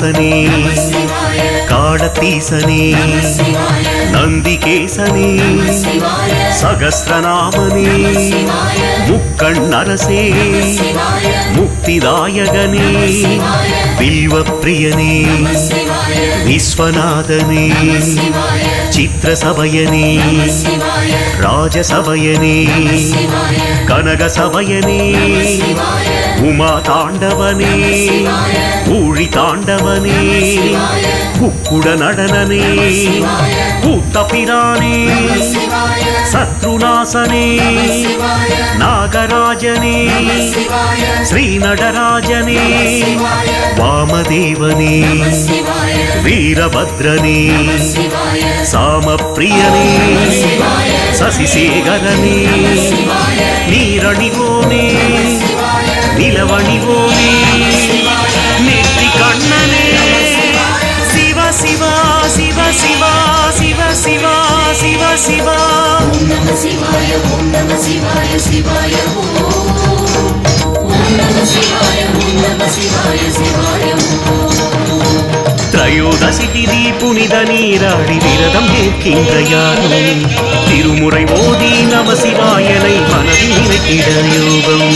శ్రీనివాసని కాళతీసని నందికేసని సహస్రనామని ముక్కణ్ణరసే ముక్తిదాయగని బిల్వప్రియని విశ్వనాథని முக்திதாயகனே வில்வப்பிரியனே விஸ்வநாதனே சபயனே ராஜசபயனே கனகசபயனே உமா தாண்டவனே ஊழி தாண்டவனே குக்குட நடனனே கூத்த பிரானே శత్రునాశనే నాగరాజనే శ్రీనడరాజనే వామదేవనే వీరభద్రనే సామప్రియనే శశిశేఖరనే నీరణిగోనే சிவாய ஓம் நம சிவாய சிவாய திரையோதசி திதி புனித நீராடி விரதம் கேட்கின்ற யாரும். திருமுறை ஓதி நம சிவாயனை மனதில் நினைத்திட யோகம்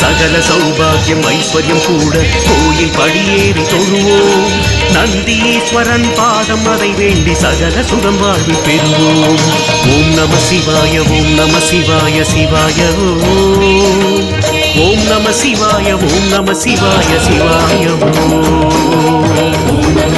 சகல சௌபாகியம் ஐஸ்வர்யம் கூட கோயில் படியேறி தொழுவோம். நந்தி ஈஸ்வரன் பாதம் அதை வேண்டி சகல சுகம் வாழ்வு பெறுவோம். ஓம் நம சிவாய ஓம் நம சிவாய சிவாய ஓம் ஓம் நம சிவாய ஓம் நம சிவாய சிவாய ஓம்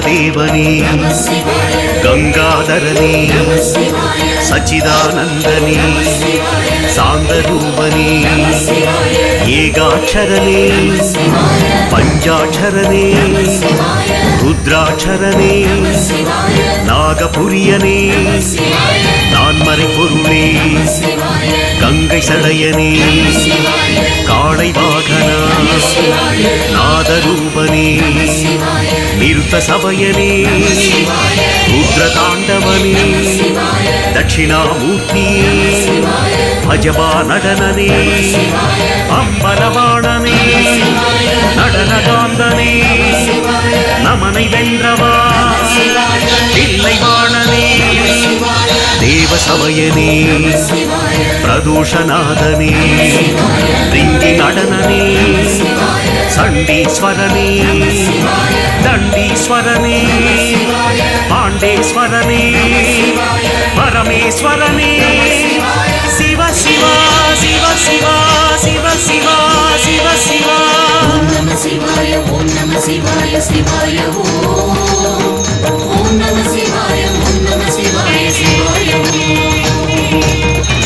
దేవని గంగాధరని సచిదానందని సాందరూపని ఏగాక్షరని పంచాక్షరని రుద్రాక్షరని నాగపురియని சடையனே காடை வாகனா நாதரூபனே நிறுத்த சபையனே ருத்ர தாண்டவனே தட்சிணாமூர்த்தி భజవా నడననే అంబలవాణనే நடனகாந்தனே. நமனை வென்றவா? இல்லை வாணனே தேவசமயனே பிரதூஷநாதனே. ரிங்கி நடனனே. சண்டீஸ்வரனே. தண்டீஸ்வரனே. பாண்டேஸ்வரனே. பரமேஸ்வரனே. சிவ சிவா சிவ சிவா. சிவாய ஓம் நம சிவாய சிவாய ஓம் நம சிவாய ஓம் நம சிவாய சிவாய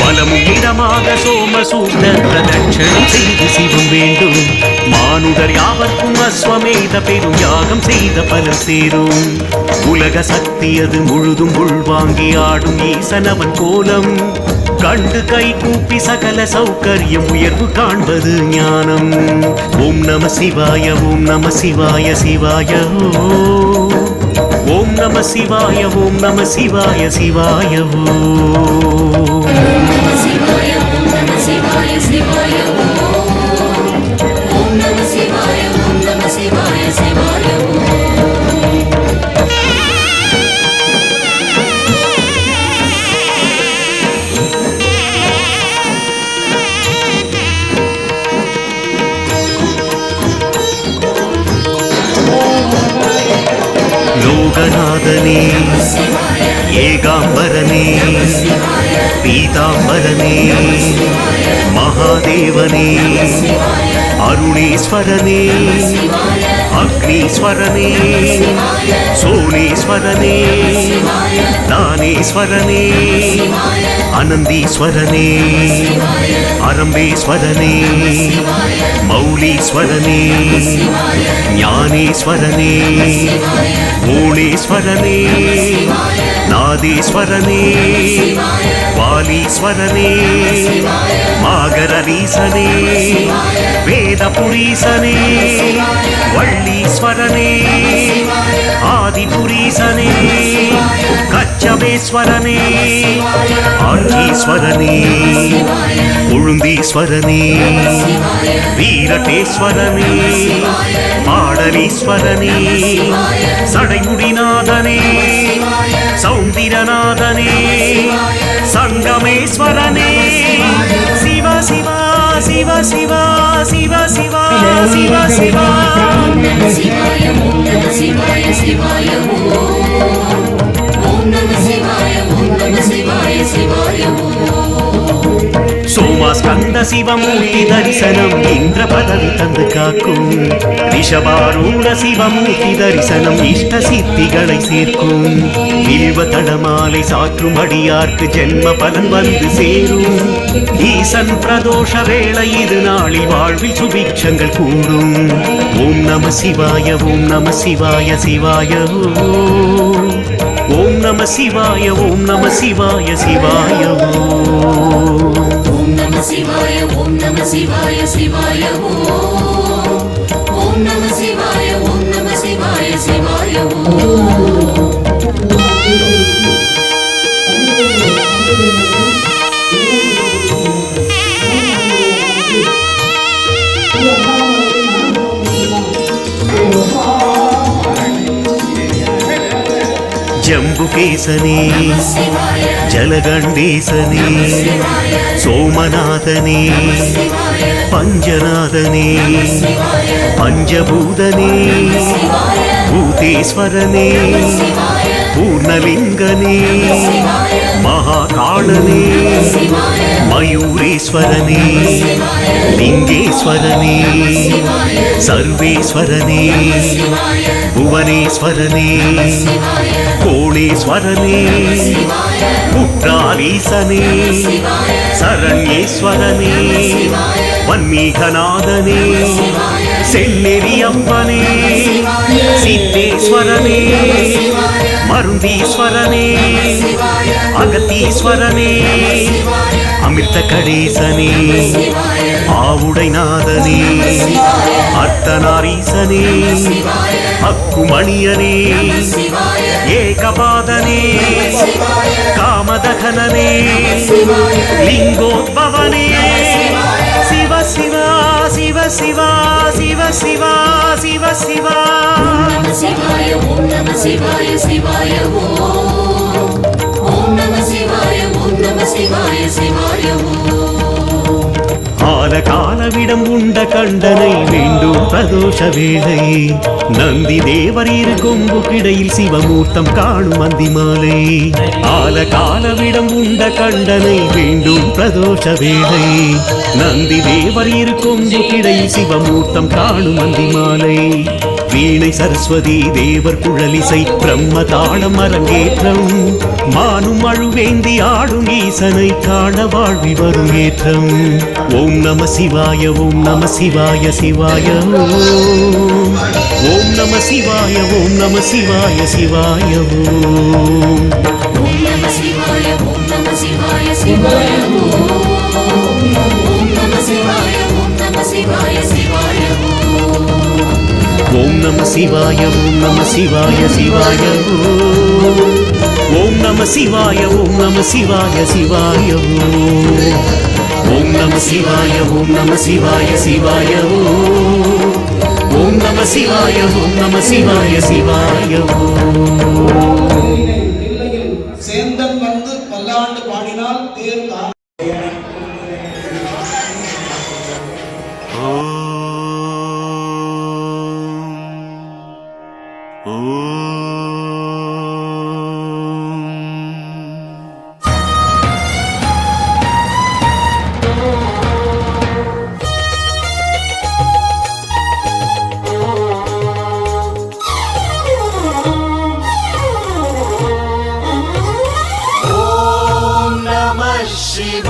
பலமும் இடமாக சோமசூத்த பிரதட்சணம் செய்து சிவம் வேண்டும். மானுடர் யாவர்க்கும் அஸ்வமேத பெரும் யாகம் செய்த பலன் சேரும். உலக சக்தி அது முழுதும் உள்வாங்கி ஆடும் ஈசனவன் கோலம். கண்டு கை கூப்பி சகல சௌகரியம் உயர்வு காண்பது ஞானம். ஓம் நம சிவாய ஓம் நம சிவாய சிவாய ஓம் நம சிவாய ஓம் நம சிவாய சிவாயவோ யோகநாதனே ஏகாம்பரனே பீதாம்பரனே மகாதேவனே அருணேஸ்வரனே அக்னீஸ்வரனே சோனேஸ்வரனே தானேஸ்வரனே அனந்தீஸ்வரனே அரம்பேஸ்வரனே மௌலீஸ்வரனே ஞானேஸ்வரனே மூணேஸ்வரனே பாதீஸ்வரனே பாலீஸ்வரனே. மாகரீசனே வேதபுரீசனே. வள்ளீஸ்வரனே. ஆதிபுரீசனே. கச்சபேஸ்வரனே. ஆர்கீஸ்வரனே உழுந்தீஸ்வரனே. வீரட்டேஸ்வரனே. பாடலீஸ்வரனே. சடைமுடிநாதனே சௌந்திரநாதனே சங்கமேஸ்வரனே சிவ சிவா சிவ சிவா சிவ சிவா சிவ சிவா சிவாய ஓம் நம சிவாய சிவாய ஓம் நம சிவாய ஓம் நம சிவாய சிவாய சிவமூர்த்தி தரிசனம் இந்திர பதவி தந்து காக்கும். ரிஷபாரூட சிவமூர்த்தி தரிசனம் இஷ்ட சித்திகளை சேர்க்கும். வில்வ தடமாலை சாற்றும் அடியார்க்கு ஜென்ம பலன் வந்து சேரும். ஈசன் பிரதோஷ வேளை இது நாளில் வாழ்வில் சுபிக்ஷங்கள் கூடும். ஓம் நம சிவாய ஓம் நம சிவாய சிவாய ஓம் நம சிவாய ஓம் நம சிவாய சிவாய ஓ. ஓம் நம சிவாய ஓம் நம சிவாய சிவாய ஓம் நம சிவாய ஓம் நம சிவாய சிவாய ஓம் ஜம்புகேசனே சிவாய ஜலகண்டேசனே சோமநாதனே பஞ்சநாதனே பஞ்சபூதனே பூதேஸ்வரனே பூர்ணலிங்கனே சிவாய மகாகாளனே மயூரேஸ்வரனே லிங்கேஸ்வரனே சர்வேஸ்வரனே புவனேஸ்வரனே சிவாய கோணேஸ்வரனே குற்றாலீசனே சரண்யேஸ்வரனே வன்மீகநாதனே சிவாய செந்நெறியப்பனே சித்தேஸ்வரனே மருந்தீஸ்வரனே அகத்தீஸ்வரனே அமிர்த கடேசனே ஆவுடைநாதனே அர்த்தநாரீசனே அக்குமணியனே ஏகபாதனே காமதகனே லிங்கோத்பவனே சிவ சிவா சிவ சிவா நம சிவாய ஓம் நம சிவாய சிவாய ஓம் ஓம் நம சிவாய ஓம் நம சிவாய சிவாய ஓம் ஆல காலவிடம் உண்ட கண்டனை வேண்டும் பிரதோஷ வேளை. நந்தி தேவர் இரு கொம்பு கிடையில் சிவமூர்த்தம் காணும் அந்தி மாலை ஆல காலவிடம் உண்ட கண்டனை வேண்டும் பிரதோஷ வேளை. நந்தி தேவர் இரு கொம்பு கிடையில் சிவமூர்த்தம் காணும் அந்தி மாலை வீணை சரஸ்வதி தேவர் குழலிசை பிரம்ம தாளம் அரங்கேற்றம். மானும் அழுவேந்தி ஆடும் ஈசனை காண வாழ்வி வரும் ஏற்றம். ஓம் நம சிவாய ஓம் நம சிவாய சிவாய. ஓம் நம சிவாய ஓம் நம சிவாய சிவாய. ஓம் சிவாய ஓம் நம சிவாய சிவாய. ஓம் நம சிவாய ஓம் நம சிவாய சிவாய. ஓம் நம சிவாய ஓம் நம சிவாய சிவாய. ஓம் நம சிவாய ஓம் நம சிவாய சிவாய. ஓம் நம சிவாய ஓம் நம சிவாய சிவாய. ஓம் நம சிவாய ஓம் நம சிவாய சிவாய. ஓ சிவாய